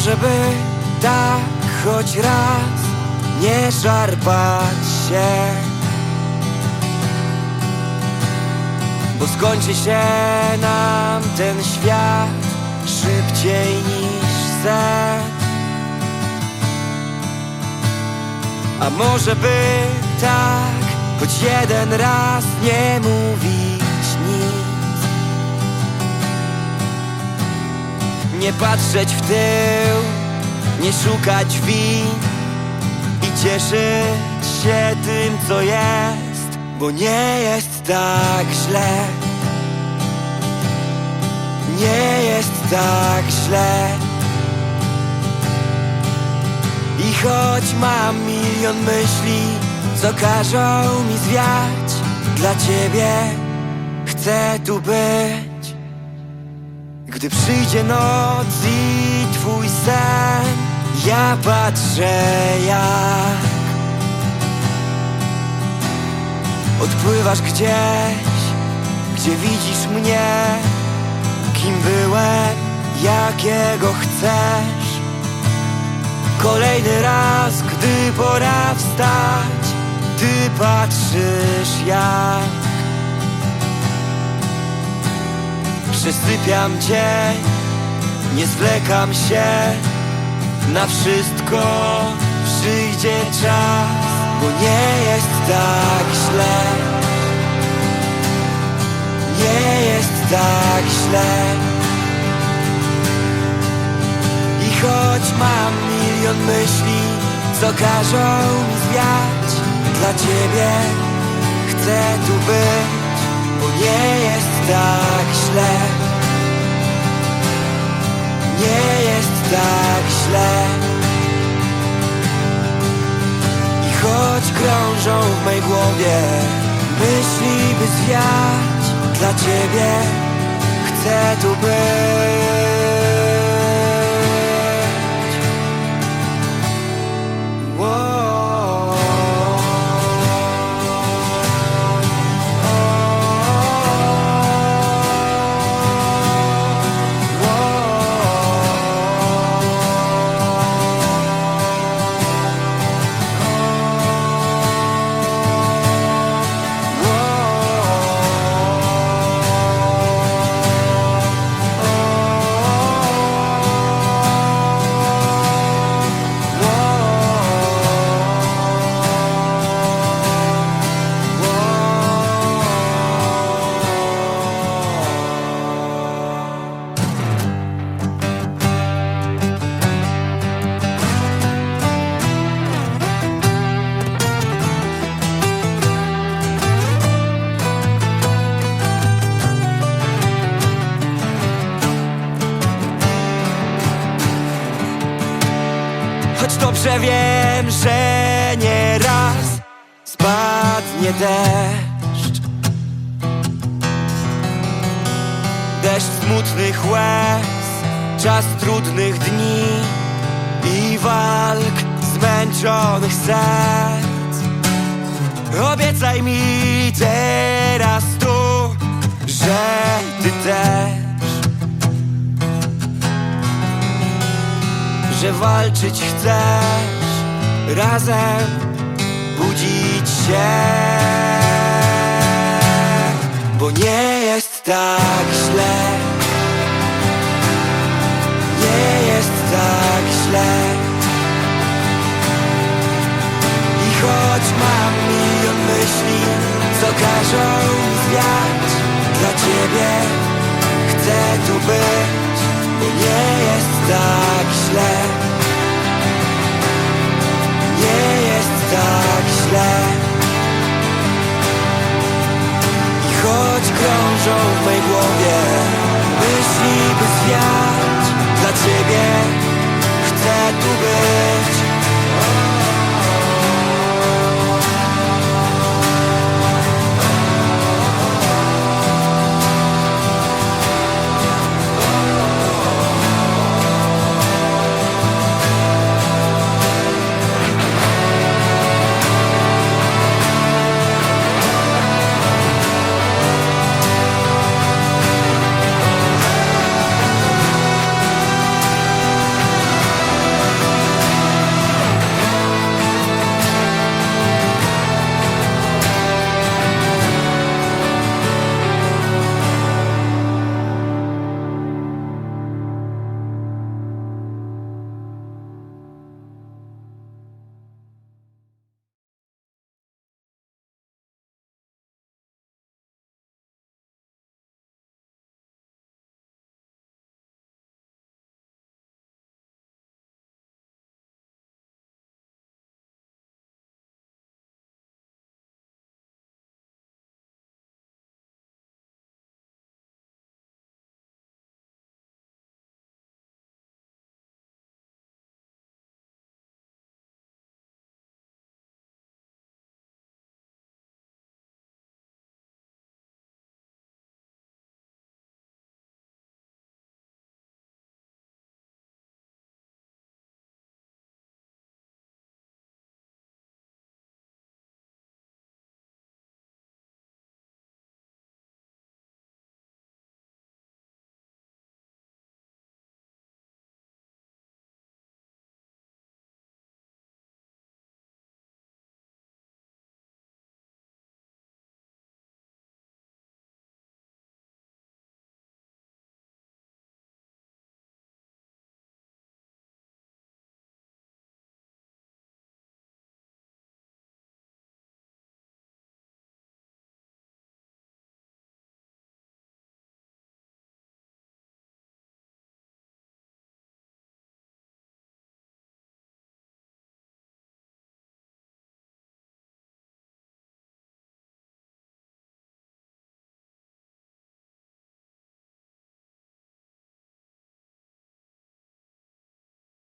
może by tak choć raz nie szarpać się. Bo skończy się nam ten świat szybciej niż sen. A może by tak choć jeden raz nie mówić Nie patrzeć w tył, nie szukać win I cieszyć się tym co jest Bo nie jest tak źle. Nie jest tak źle. I choć mam milion myśli, co każą mi zwiać Dla ciebie chcę tu być Gdy przyjdzie noc i twój sen Ja patrzę jak Odpływasz gdzieś, gdzie widzisz mnie Kim byłem, jakiego chcesz. Kolejny raz, gdy pora wstać Ty patrzysz jak Przysypiam cię Nie zwlekam się. Na wszystko przyjdzie czas Bo nie jest tak źle. Nie jest tak źle. I choć mam milion myśli, co każą mi zwiać Dla ciebie chcę tu być, bo nie jest tak źle Nie jest tak źle. I choć krążą w mej głowie myśli by zwiać Dla ciebie chcę tu być dobrze wiem, że nie raz spadnie deszcz. Deszcz smutnych łez, czas trudnych dni I walk zmęczonych serc. Obiecaj mi teraz walczyć chcesz razem budzić się. Bo nie jest tak źle. Nie jest tak źle. I choć mam milion myśli co każą zwiać dla ciebie chcę tu być bo nie jest tak Zwiać Dla ciebie. Chcę tu być